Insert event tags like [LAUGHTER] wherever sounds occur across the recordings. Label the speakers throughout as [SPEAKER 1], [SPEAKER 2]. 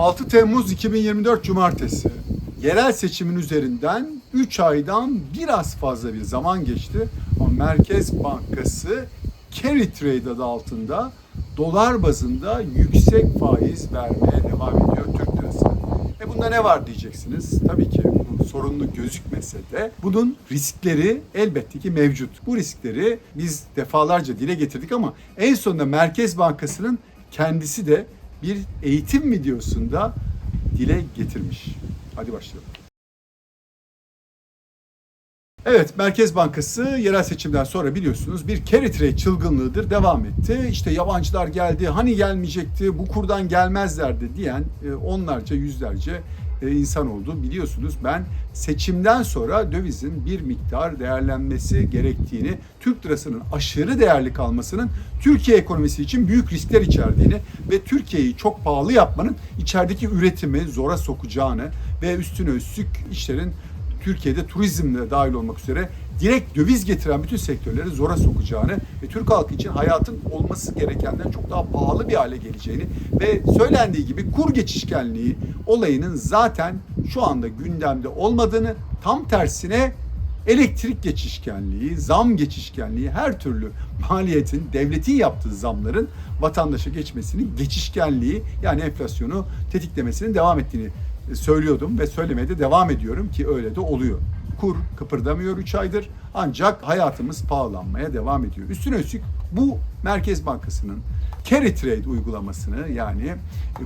[SPEAKER 1] 6 Temmuz 2024 Cumartesi. Yerel seçimin üzerinden 3 aydan biraz fazla bir zaman geçti. Ama Merkez Bankası carry trade adı altında dolar bazında yüksek faiz vermeye devam ediyor Türk lirasına. E bunda ne var diyeceksiniz. Tabii ki bu sorunlu gözükmese de bunun riskleri elbette ki mevcut. Bu riskleri biz defalarca dile getirdik ama en sonunda Merkez Bankası'nın kendisi de bir eğitim videosunda dile getirmiş. Hadi başlayalım. Evet, Merkez Bankası yerel seçimden sonra biliyorsunuz bir carry trade çılgınlığıdır devam etti. İşte yabancılar geldi, hani gelmeyecekti, bu kurdan gelmezlerdi diyen e, onlarca, yüzlerce insan oldu. Biliyorsunuz ben seçimden sonra dövizin bir miktar değerlenmesi gerektiğini, Türk lirasının aşırı değerli kalmasının Türkiye ekonomisi için büyük riskler içerdiğini ve Türkiye'yi çok pahalı yapmanın içerideki üretimi zora sokacağını ve üstüne üstlük işlerin Türkiye'de turizmle dahil olmak üzere direkt döviz getiren bütün sektörleri zora sokacağını ve Türk halkı için hayatın olması gerekenden çok daha pahalı bir hale geleceğini ve söylendiği gibi kur geçişkenliği olayının zaten şu anda gündemde olmadığını tam tersine elektrik geçişkenliği, zam geçişkenliği, her türlü maliyetin, devletin yaptığı zamların vatandaşa geçmesinin geçişkenliği yani enflasyonu tetiklemesinin devam ettiğini söylüyordum ve söylemeye de devam ediyorum ki öyle de oluyor. Kur kıpırdamıyor 3 aydır ancak hayatımız pahalanmaya devam ediyor. Üstüne üstlük bu Merkez Bankası'nın carry trade uygulamasını yani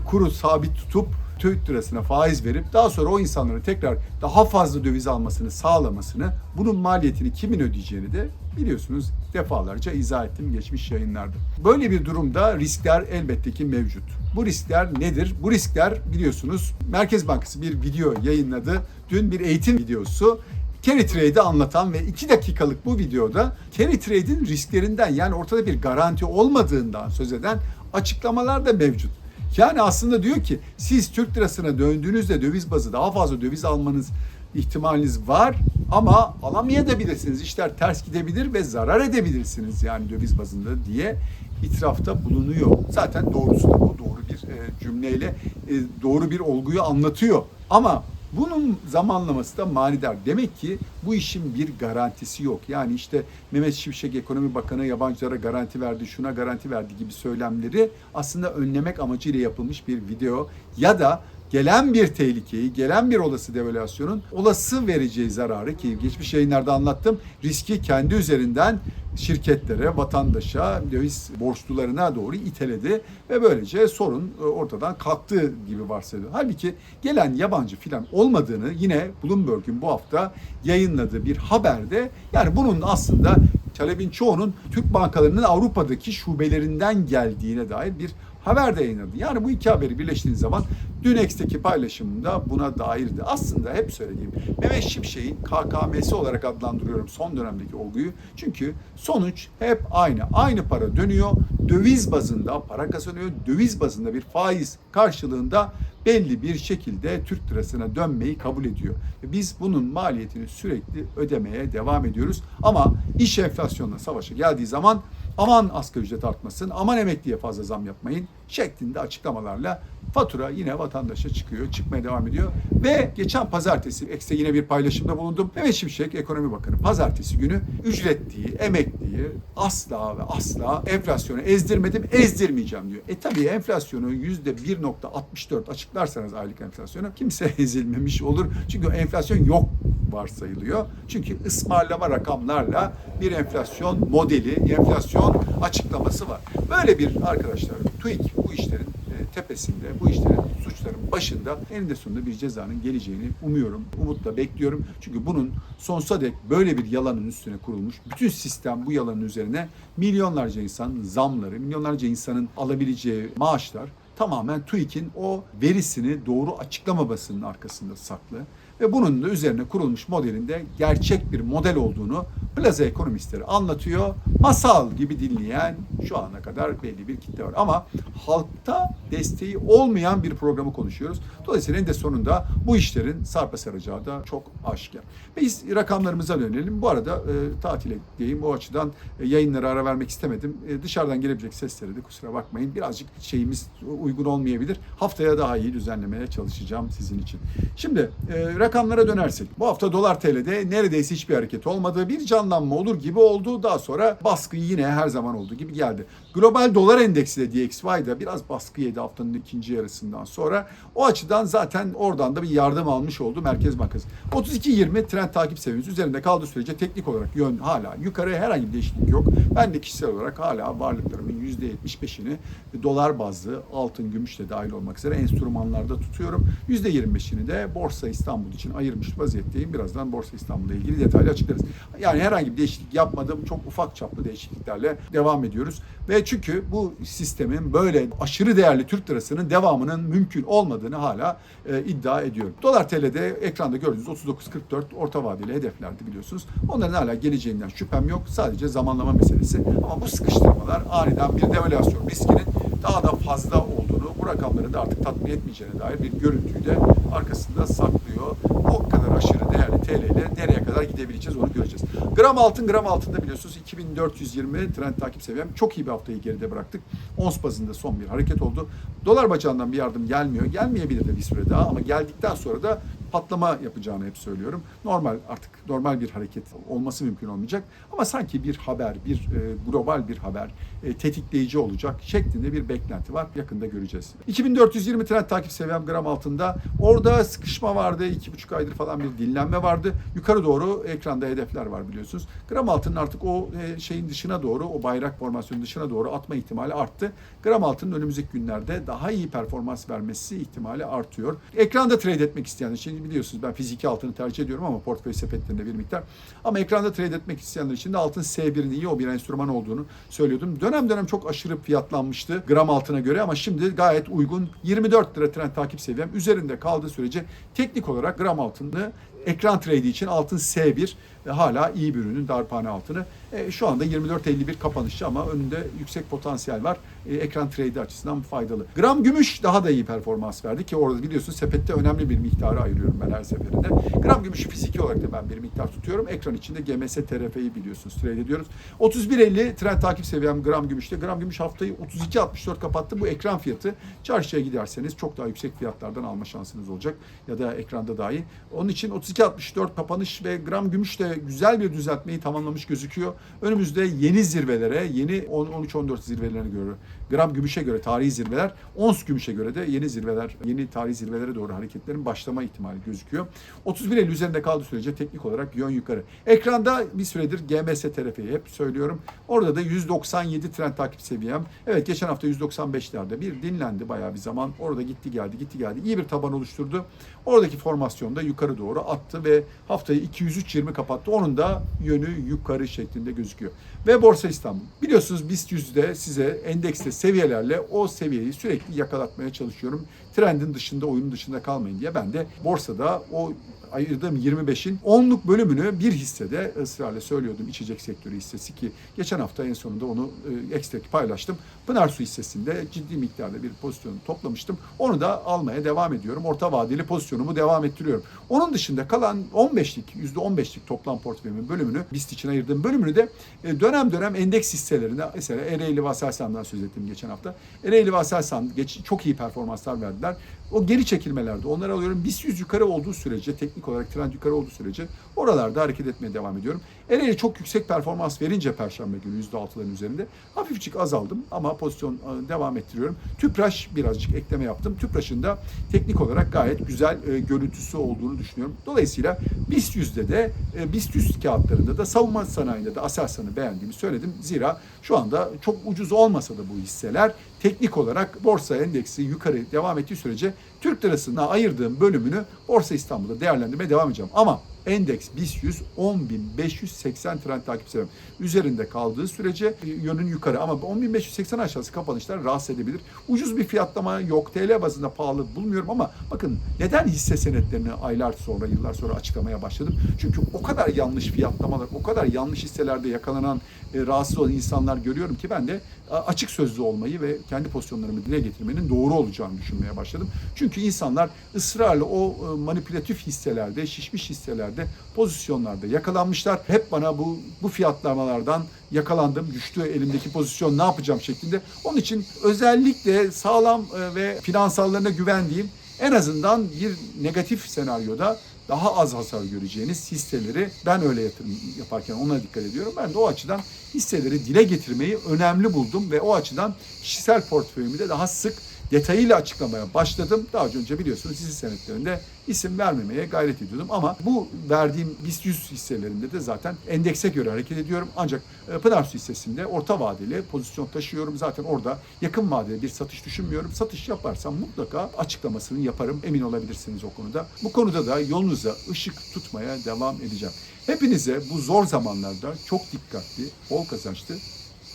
[SPEAKER 1] kuru sabit tutup Türk lirasına faiz verip daha sonra o insanların tekrar daha fazla döviz almasını sağlamasını bunun maliyetini kimin ödeyeceğini de biliyorsunuz defalarca izah ettim geçmiş yayınlarda. Böyle bir durumda riskler elbette ki mevcut. Bu riskler nedir? Bu riskler biliyorsunuz Merkez Bankası bir video yayınladı. Dün bir eğitim videosu. Carry Trade'i anlatan ve 2 dakikalık bu videoda Carry Trade'in risklerinden yani ortada bir garanti olmadığından söz eden açıklamalar da mevcut. Yani aslında diyor ki siz Türk lirasına döndüğünüzde döviz bazı daha fazla döviz almanız ihtimaliniz var ama alamayabilirsiniz. İşler ters gidebilir ve zarar edebilirsiniz yani döviz bazında diye itirafta bulunuyor. Zaten doğrusu da bu doğru bir e, cümleyle e, doğru bir olguyu anlatıyor. Ama bunun zamanlaması da manidar. Demek ki bu işin bir garantisi yok. Yani işte Mehmet Şimşek Ekonomi Bakanı yabancılara garanti verdi, şuna garanti verdi gibi söylemleri aslında önlemek amacıyla yapılmış bir video ya da gelen bir tehlikeyi, gelen bir olası devalüasyonun olası vereceği zararı ki geçmiş yayınlarda anlattım. Riski kendi üzerinden şirketlere, vatandaşa, döviz borçlularına doğru iteledi ve böylece sorun e, ortadan kalktığı gibi varsayılıyor. Halbuki gelen yabancı filan olmadığını yine Bloomberg'un bu hafta yayınladığı bir haberde yani bunun aslında talebin çoğunun Türk bankalarının Avrupa'daki şubelerinden geldiğine dair bir haber de yayınladı. Yani bu iki haberi birleştiğiniz zaman dün X'teki paylaşımında buna dairdi. Aslında hep söylediğim Mehmet Şimşek'in KKM'si olarak adlandırıyorum son dönemdeki olguyu. Çünkü sonuç hep aynı. Aynı para dönüyor. Döviz bazında para kazanıyor. Döviz bazında bir faiz karşılığında belli bir şekilde Türk lirasına dönmeyi kabul ediyor. Ve biz bunun maliyetini sürekli ödemeye devam ediyoruz. Ama iş enflasyonla savaşa geldiği zaman aman asgari ücret artmasın, aman emekliye fazla zam yapmayın şeklinde açıklamalarla fatura yine vatandaşa çıkıyor, çıkmaya devam ediyor. Ve geçen pazartesi X'te yine bir paylaşımda bulundum. Mehmet Şimşek Ekonomi Bakanı pazartesi günü ücretliyi, emekliyi asla ve asla enflasyonu ezdirmedim, ezdirmeyeceğim diyor. E tabii enflasyonu yüzde 1.64 açıklarsanız aylık enflasyonu kimse [LAUGHS] ezilmemiş olur. Çünkü enflasyon yok varsayılıyor. Çünkü ısmarlama rakamlarla bir enflasyon modeli, enflasyon açıklaması var. Böyle bir arkadaşlar TÜİK bu işlerin e, tepesinde, bu işlerin suçların başında eninde sonunda bir cezanın geleceğini umuyorum, umutla bekliyorum. Çünkü bunun sonsuza dek böyle bir yalanın üstüne kurulmuş. Bütün sistem bu yalanın üzerine milyonlarca insan zamları, milyonlarca insanın alabileceği maaşlar tamamen TÜİK'in o verisini doğru açıklamamasının arkasında saklı ve bunun da üzerine kurulmuş modelinde gerçek bir model olduğunu plaza ekonomistleri anlatıyor. Masal gibi dinleyen şu ana kadar belli bir kitle var. Ama halkta desteği olmayan bir programı konuşuyoruz. Dolayısıyla en de sonunda bu işlerin sarpa saracağı da çok aşikar. Biz rakamlarımıza dönelim. Bu arada e, tatile diyeyim. O açıdan e, yayınlara ara vermek istemedim. E, dışarıdan gelebilecek seslere de kusura bakmayın. Birazcık şeyimiz uygun olmayabilir. Haftaya daha iyi düzenlemeye çalışacağım sizin için. Şimdi e, rakamlara dönersek. Bu hafta dolar TL'de neredeyse hiçbir hareket olmadı. Bir canlanma olur gibi oldu. Daha sonra baskı yine her zaman olduğu gibi geldi. Global dolar endeksi de DXY'da biraz baskı yedi haftanın ikinci yarısından sonra. O açıdan zaten oradan da bir yardım almış oldu Merkez Bankası. 32.20 trend takip seviyesi üzerinde kaldığı sürece teknik olarak yön hala yukarı herhangi bir değişiklik yok. Ben de kişisel olarak hala varlıklarımın %75'ini dolar bazlı altın, gümüş de dahil olmak üzere enstrümanlarda tutuyorum. %25'ini de Borsa İstanbul için ayırmış vaziyetteyim. Birazdan Borsa İstanbul'la ilgili detaylı açıklarız. Yani herhangi bir değişiklik yapmadım. Çok ufak çaplı değişikliklerle devam ediyoruz. Ve çünkü bu sistemin böyle aşırı değerli Türk lirasının devamının mümkün olmadığını hala e, iddia ediyorum. Dolar TL'de ekranda gördüğünüz 39.44 orta vadeli hedeflerdi biliyorsunuz. Onların hala geleceğinden şüphem yok. Sadece zamanlama meselesi. Ama bu sıkıştırmalar aniden bir devalüasyon riskinin daha da fazla olduğunu, bu da artık tatmin etmeyeceğine dair bir görüntüyü de arkasında saklıyor. O kadar aşırı değerli TL ile nereye kadar gidebileceğiz onu göreceğiz. Gram altın, gram altında biliyorsunuz 2420 trend takip seviyem. Çok iyi bir haftayı geride bıraktık. Ons bazında son bir hareket oldu. Dolar bacağından bir yardım gelmiyor. Gelmeyebilir de bir süre daha ama geldikten sonra da patlama yapacağını hep söylüyorum. Normal artık normal bir hareket olması mümkün olmayacak. Ama sanki bir haber, bir e, global bir haber e, tetikleyici olacak şeklinde bir beklenti var. Yakında göreceğiz. 2420 trend takip seviyem gram altında. Orada sıkışma vardı. 2,5 aydır falan bir dinlenme vardı. Yukarı doğru ekranda hedefler var biliyorsunuz. Gram altının artık o e, şeyin dışına doğru, o bayrak formasyonun dışına doğru atma ihtimali arttı. Gram altının önümüzdeki günlerde daha iyi performans vermesi ihtimali artıyor. Ekranda trade etmek isteyenler için biliyorsunuz ben fiziki altını tercih ediyorum ama portföy sepetlerinde bir miktar. Ama ekranda trade etmek isteyenler için de altın S1'in iyi o bir enstrüman olduğunu söylüyordum. Dönem dönem çok aşırı fiyatlanmıştı gram altına göre ama şimdi gayet uygun 24 lira trend takip seviyem üzerinde kaldığı sürece teknik olarak gram altını ekran trade için altın S1 ve hala iyi bir ürünün darphane altını. E, şu anda 24.51 kapanışçı ama önünde yüksek potansiyel var. E, ekran trade açısından faydalı. Gram gümüş daha da iyi performans verdi ki orada biliyorsunuz sepette önemli bir miktarı ayırıyorum ben her seferinde. Gram gümüşü fiziki olarak da ben bir miktar tutuyorum. Ekran içinde GMS TRF'yi biliyorsunuz trade ediyoruz. 31.50 trend takip seviyem gram gümüşte. Gram gümüş haftayı 32.64 kapattı. Bu ekran fiyatı. Çarşıya giderseniz çok daha yüksek fiyatlardan alma şansınız olacak. Ya da ekranda dahi. Onun için 32.64 kapanış ve gram gümüş de güzel bir düzeltmeyi tamamlamış gözüküyor. Önümüzde yeni zirvelere, yeni 13-14 zirvelerine göre, gram gümüşe göre tarihi zirveler, ons gümüşe göre de yeni zirveler, yeni tarihi zirvelere doğru hareketlerin başlama ihtimali gözüküyor. 31.50 üzerinde kaldığı sürece teknik olarak yön yukarı. Ekranda bir süredir GMS TRF'yi hep söylüyorum. Orada da 197 trend takip seviyem. Evet geçen hafta 195'lerde bir dinlendi bayağı bir zaman. Orada gitti geldi gitti geldi. İyi bir taban oluşturdu. Oradaki formasyonda yukarı doğru attı ve haftayı 203.20 kapattı. Onun da yönü yukarı şeklinde gözüküyor. Ve Borsa İstanbul. Biliyorsunuz BIST 100'de size endekste seviyelerle o seviyeyi sürekli yakalatmaya çalışıyorum. Trendin dışında, oyunun dışında kalmayın diye ben de borsada o ayırdığım 25'in 10'luk bölümünü bir hissede ısrarla söylüyordum içecek sektörü hissesi ki geçen hafta en sonunda onu e, ekstra paylaştım. Pınar Su hissesinde ciddi miktarda bir pozisyonu toplamıştım. Onu da almaya devam ediyorum. Orta vadeli pozisyonumu devam ettiriyorum. Onun dışında kalan 15'lik, %15'lik toplam portföyümün bölümünü BIST için ayırdığım bölümünü de e, dönem dönem endeks hisselerine mesela Ereğli ve Aselsan'dan söz ettim geçen hafta. Ereğli ve Aselsan geç, çok iyi performanslar verdad O geri çekilmelerde onları alıyorum. BIST 100 yukarı olduğu sürece, teknik olarak trend yukarı olduğu sürece oralarda hareket etmeye devam ediyorum. Ereğli çok yüksek performans verince Perşembe günü %6'ların üzerinde hafifçik azaldım ama pozisyon e, devam ettiriyorum. Tüpraş birazcık ekleme yaptım. Tüpraş'ın da teknik olarak gayet güzel e, görüntüsü olduğunu düşünüyorum. Dolayısıyla BIST 100'de de e, BIST 100 kağıtlarında da savunma sanayinde de Aselsan'ı beğendiğimi söyledim. Zira şu anda çok ucuz olmasa da bu hisseler teknik olarak borsa endeksi yukarı devam ettiği sürece Türk lirasına ayırdığım bölümünü Borsa İstanbul'da değerlendirmeye devam edeceğim. Ama Endeks BIST 100 10.580 trend takip sebebi. Üzerinde kaldığı sürece yönün yukarı ama 10.580 aşağısı kapanışlar rahatsız edebilir. Ucuz bir fiyatlama yok. TL bazında pahalı bulmuyorum ama bakın neden hisse senetlerini aylar sonra, yıllar sonra açıklamaya başladım? Çünkü o kadar yanlış fiyatlamalar, o kadar yanlış hisselerde yakalanan, e, rahatsız olan insanlar görüyorum ki ben de açık sözlü olmayı ve kendi pozisyonlarımı dile getirmenin doğru olacağını düşünmeye başladım. Çünkü insanlar ısrarla o e, manipülatif hisselerde, şişmiş hisselerde, pozisyonlarda yakalanmışlar. Hep bana bu bu fiyatlamalardan yakalandım, düştü elimdeki pozisyon ne yapacağım şeklinde. Onun için özellikle sağlam e, ve finansallarına güvendiğim en azından bir negatif senaryoda daha az hasar göreceğiniz hisseleri ben öyle yatırım yaparken ona dikkat ediyorum. Ben de o açıdan hisseleri dile getirmeyi önemli buldum ve o açıdan kişisel portföyümü de daha sık detayıyla açıklamaya başladım. Daha önce biliyorsunuz hisse senetlerinde isim vermemeye gayret ediyordum ama bu verdiğim BIST 100 hisselerinde de zaten endekse göre hareket ediyorum. Ancak e, Pınar Su hissesinde orta vadeli pozisyon taşıyorum. Zaten orada yakın vadeli bir satış düşünmüyorum. Satış yaparsam mutlaka açıklamasını yaparım. Emin olabilirsiniz o konuda. Bu konuda da yolunuza ışık tutmaya devam edeceğim. Hepinize bu zor zamanlarda çok dikkatli, bol kazançlı,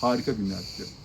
[SPEAKER 1] harika günler dilerim.